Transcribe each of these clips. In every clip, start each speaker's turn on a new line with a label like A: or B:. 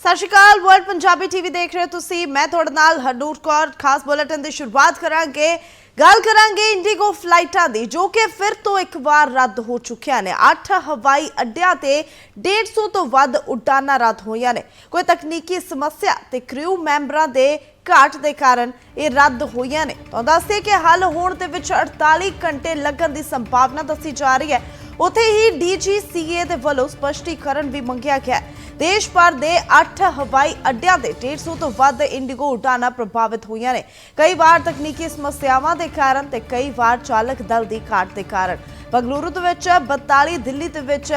A: ਸਤਿ ਸ਼੍ਰੀ ਅਕਾਲ world Punjabi TV ਦੇਖ ਰਹੇ ਹੋ ਤੁਸੀਂ। ਮੈਂ ਤੁਹਾਡੇ ਨਾਲ ਹਰਨੂਰ ਕੌਰ। ਖਾਸ ਬੁਲੇਟਿਨ ਦੀ ਸ਼ੁਰੂਆਤ ਕਰਾਂਗੇ। ਗੱਲ ਕਰਾਂਗੇ ਇੰਡੀਗੋ ਫਲਾਈਟਾਂ ਦੀ, ਜੋ ਕਿ ਫਿਰ ਤੋਂ ਇੱਕ ਵਾਰ ਰੱਦ ਹੋ ਚੁੱਕੀਆਂ ਨੇ। 8 ਹਵਾਈ ਅੱਡਿਆਂ ਤੇ 150 ਤੋਂ ਵੱਧ ਉਡਾਨਾਂ ਰੱਦ ਹੋਈਆਂ ਨੇ। ਕੋਈ ਤਕਨੀਕੀ ਸਮੱਸਿਆ ਤੇ ਕ੍ਰਿਊ ਮੈਂਬਰਾਂ ਦੇ ਘਾਟ ਦੇ ਕਾਰਨ ਇਹ ਰੱਦ ਹੋਈਆਂ ਨੇ। ਤਾਂ ਦੱਸਦੇ ਕਿ ਹੱਲ ਹੋਣ ਦੇ ਵਿੱਚ 48 ਘੰਟੇ ਲੱਗਣ ਦੀ ਸੰਭਾਵਨਾ ਦੱਸੀ ਜਾ ਰਹੀ ਹੈ। ਉੱਥੇ ਹੀ ਡੀਜੀਸੀਏ ਦੇ ਵੱਲੋਂ ਸਪਸ਼ਟੀਕਰਨ ਵੀ ਮੰਗਿਆ ਗਿਆ ਹੈ। ਦੇਸ਼ ਭਰ ਦੇ 8 ਹਵਾਈ ਅੱਡਿਆਂ ਦੇ 150 ਤੋਂ ਵੱਧ ਇੰਡੀਗੋ ਉਡਾਨਾਂ ਪ੍ਰਭਾਵਿਤ ਹੋਈਆਂ ਨੇ। ਕਈ ਵਾਰ ਤਕਨੀਕੀ ਸਮੱਸਿਆਵਾਂ ਦੇ ਕਾਰਨ ਤੇ ਕਈ ਵਾਰ ਚਾਲਕ ਦਲ ਦੀ ਘਾਟ ਦੇ ਕਾਰਨ। ਬੰਗਲੁਰੂ ਦੇ ਵਿੱਚ 42 ਦਿੱਲੀ ਦੇ ਵਿੱਚ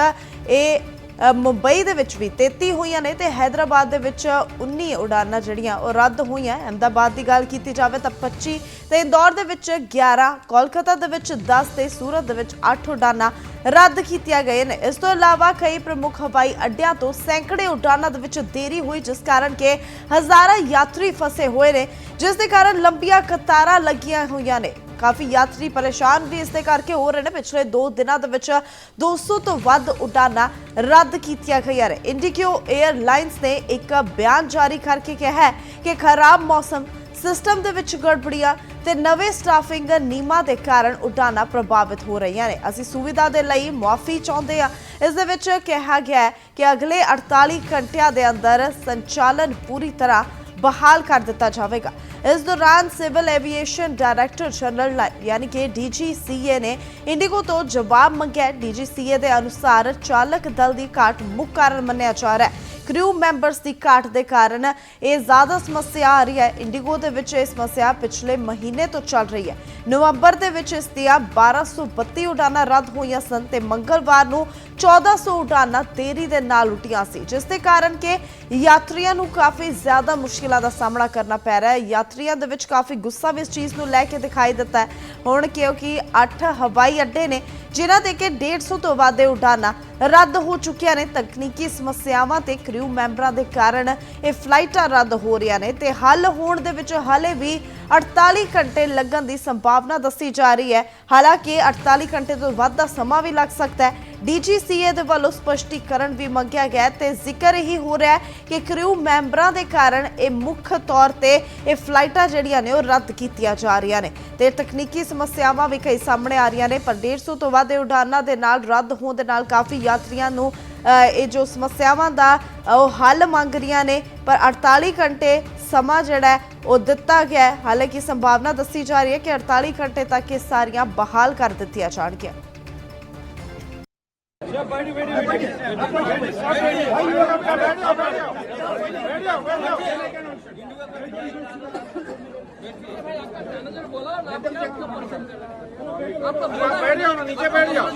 A: ਇਹ ਮੁੰਬਈ ਦੇ ਵਿੱਚ ਵੀ 33 ਹੋਈਆਂ ਨੇ ਤੇ ਹైదరాబాద్ ਦੇ ਵਿੱਚ 19 ਉਡਾਨਾਂ ਜਿਹੜੀਆਂ ਉਹ ਰੱਦ ਹੋਈਆਂ। ਅਹਮਦਾਬਾਦ ਦੀ ਗੱਲ ਕੀਤੀ ਜਾਵੇ ਤਾਂ 25 ਤੇ ਇੰਦੌਰ ਦੇ ਵਿੱਚ 11 ਕੋਲਕਾਤਾ ਦੇ ਵਿੱਚ 10 ਤੇ ਸੂਰਤ ਦੇ ਵਿੱਚ 8 ਉਡਾਨਾਂ ਰੱਦ ਕੀਤੀਆਂ ਗਏ ਨੇ। ਇਸ ਤੋਂ ਇਲਾਵਾ ਕਈ ਪ੍ਰਮੁੱਖ ਹਵਾਈ ਅੱਡਿਆਂ ਤੋਂ ਸੈਂਕੜੇ ਉਡਾਨਾਂ ਦੇ ਵਿੱਚ ਦੇਰੀ ਹੋਈ, ਜਿਸ ਕਾਰਨ ਕਿ ਹਜ਼ਾਰਾਂ ਯਾਤਰੀ ਫਸੇ ਹੋਏ ਨੇ, ਜਿਸ ਦੇ ਕਾਰਨ ਲੰਬੀਆਂ ਕਤਾਰਾਂ ਲੱਗੀਆਂ ਹੋਈਆਂ ਨੇ। ਕਾਫੀ ਯਾਤਰੀ ਪਰੇਸ਼ਾਨ ਵੀ ਇਸ ਦੇ ਕਰਕੇ ਹੋ ਰਹੇ ਨੇ। ਪਿਛਲੇ 2 ਦਿਨਾਂ ਦੇ ਵਿੱਚ 200 ਤੋਂ ਵੱਧ ਉਡਾਨਾਂ ਰੱਦ ਕੀਤੀਆਂ ਗਈਆਂ ਨੇ। ਇੰਡੀਗੋ 에ਅਰਲਾਈਨਸ ਨੇ ਇੱਕ ਬਿਆਨ ਜਾਰੀ ਕਰਕੇ ਕਿਹਾ ਹੈ ਕਿ ਖਰਾਬ ਮੌਸਮ ਸਿਸਟਮ ਦੇ ਵਿੱਚ ਗੜਬੜੀਆਂ ਤੇ ਨਵੇਂ ਸਟਾਫਿੰਗ ਨਿਯਮਾਂ ਦੇ ਕਾਰਨ ਉਡਾਨਾਂ ਪ੍ਰਭਾਵਿਤ ਹੋ ਰਹੀਆਂ ਨੇ। ਅਸੀਂ ਸੁਵਿਧਾ ਦੇ ਲਈ ਮੁਆਫੀ ਚਾਹੁੰਦੇ ਹਾਂ। ਇਸ ਦੇ ਵਿੱਚ ਕਿਹਾ ਗਿਆ ਹੈ ਕਿ ਅਗਲੇ 48 ਘੰਟਿਆਂ ਦੇ ਅੰਦਰ ਸੰਚਾਲਨ ਪੂਰੀ ਤਰ੍ਹਾਂ ਬਹਾਲ ਕਰ ਦਿੱਤਾ ਜਾਵੇਗਾ। ਇਸ ਦੌਰਾਨ ਸਿਵਲ ਐਵੀਏਸ਼ਨ ਡਾਇਰੈਕਟਰ ਜਨਰਲ ਯਾਨੀ ਕਿ ਡੀਜੀਸੀਏ ਨੇ ਇੰਡੀਗੋ ਤੋਂ ਜਵਾਬ ਮੰਗਿਆ। ਡੀਜੀਸੀਏ ਦੇ ਅਨੁਸਾਰ ਚਾਲਕ ਦਲ ਦੀ ਘਾਟ ਮੁੱਖ ਕਾਰਨ ਮੰਨਿਆ ਜਾ ਰਿਹਾ ਹੈ। ਕ੍ਰਿਊ ਮੈਂਬਰਸ ਦੀ ਘਾਟ ਦੇ ਕਾਰਨ ਇਹ ਜ਼ਿਆਦਾ ਸਮੱਸਿਆ ਆ ਰਹੀ ਹੈ। ਇੰਡੀਗੋ ਦੇ ਵਿੱਚ ਇਹ ਸਮੱਸਿਆ ਪਿਛਲੇ ਮਹੀਨੇ ਤੋਂ ਚੱਲ ਰਹੀ ਹੈ। ਨਵੰਬਰ ਦੇ ਵਿੱਚ ਇਸ ਦੀਆਂ 1232 ਉਡਾਨਾਂ ਰੱਦ ਹੋਈਆਂ ਸਨ ਤੇ ਮੰਗਲਵਾਰ ਨੂੰ 1400 ਉਡਾਨਾਂ ਦੇਰੀ ਦੇ ਨਾਲ ਉੱਡੀਆਂ ਸੀ, ਜਿਸ ਦੇ ਕਾਰਨ ਕਿ ਯਾਤਰੀਆਂ ਨੂੰ ਕਾਫੀ ਜ਼ਿਆਦਾ ਮੁਸ਼ਕਿਲਾਂ ਦਾ ਸਾਹਮਣਾ ਕਰਨਾ ਪੈ ਰਿਹਾ ਹੈ। ਯਾਤਰੀਆਂ ਦੇ ਵਿੱਚ ਕਾਫੀ ਗੁੱਸਾ ਵੀ ਇਸ ਚੀਜ਼ ਨੂੰ ਲੈ ਕੇ ਦਿਖਾਈ ਦਿੱਤਾ ਹੈ। ਹੁਣ ਕਿਉਂਕਿ 8 ਹਵਾਈ ਅੱਡੇ ਨੇ, ਜਿਨ੍ਹਾਂ ਦੇ ਕਿ 150 ਤੋਂ ਵੱਧ ਉਡਾਨਾਂ ਰੱਦ ਹੋ ਚੁੱਕੀਆਂ ਨੇ ਤਕਨੀਕੀ ਸਮੱਸਿਆਵਾਂ ਤੇ ਕ੍ਰਿਊ ਮੈਂਬਰਾਂ ਦੇ ਕਾਰਨ ਇਹ ਫਲਾਈਟਾਂ ਰੱਦ ਹੋ ਰਹੀਆਂ ਨੇ ਤੇ ਹੱਲ ਹੋਣ ਦੇ ਵਿੱਚ ਹਾਲੇ ਵੀ 48 ਘੰਟੇ ਲੱਗਣ ਦੀ ਸੰਭਾਵਨਾ ਦੱਸੀ ਜਾ ਰਹੀ ਹੈ। ਹਾਲਾਂਕਿ 48 ਘੰਟੇ ਤੋਂ ਵੱਧ ਦਾ ਸਮਾਂ ਵੀ ਲੱਗ ਸਕਦਾ ਹੈ। ਡੀਜੀਸੀਏ ਦੇ ਵੱਲੋਂ ਸਪਸ਼ਟੀਕਰਨ ਵੀ ਮੰਗਿਆ ਗਿਆ ਹੈ ਤੇ ਜ਼ਿਕਰ ਹੀ ਹੋ ਰਿਹਾ ਕਿ ਕ੍ਰਿਊ ਮੈਂਬਰਾਂ ਦੇ ਕਾਰਨ ਇਹ ਮੁੱਖ ਤੌਰ ਤੇ ਇਹ ਫਲਾਈਟਾਂ ਜਿਹੜੀਆਂ ਨੇ ਉਹ ਰੱਦ ਕੀਤੀਆਂ ਜਾ ਰਹੀਆਂ ਨੇ ਤੇ ਤਕਨੀਕੀ ਸਮੱਸਿਆਵਾਂ ਵੀ ਕਈ ਸਾਹਮਣੇ ਆ ਰਹੀਆਂ ਨੇ, ਪਰ 150 ਤੋਂ ਵੱਧ ਇਹ ਉਡਾਨਾਂ ਦੇ ਨਾਲ, ਰੱਦ ਹੋਣ ਦੇ ਨਾਲ ਕਾਫੀ ਯਾਤਰੀਆਂ ਨੂੰ ਇਹ ਜੋ ਸਮੱਸਿਆਵਾਂ ਦਾ ਉਹ ਹੱਲ ਮੰਗ ਰਹੀਆਂ ਨੇ, ਪਰ 48 ਘੰਟੇ ਸਮਾਂ ਜਿਹੜਾ ਉਹ ਦਿੱਤਾ ਗਿਆ ਹੈ। ਹਾਲਾਂਕਿ ਸੰਭਾਵਨਾ ਦੱਸੀ ਜਾ ਰਹੀ ਹੈ ਕਿ 48 ਘੰਟੇ ਤੱਕ ਇਹ ਸਾਰੀਆਂ ਬਹਾਲ ਕਰ ਦਿੱਤੀਆਂ ਜਾਣਗੀਆਂ।
B: बैठ जाओ ना नीचे बैठ जाओ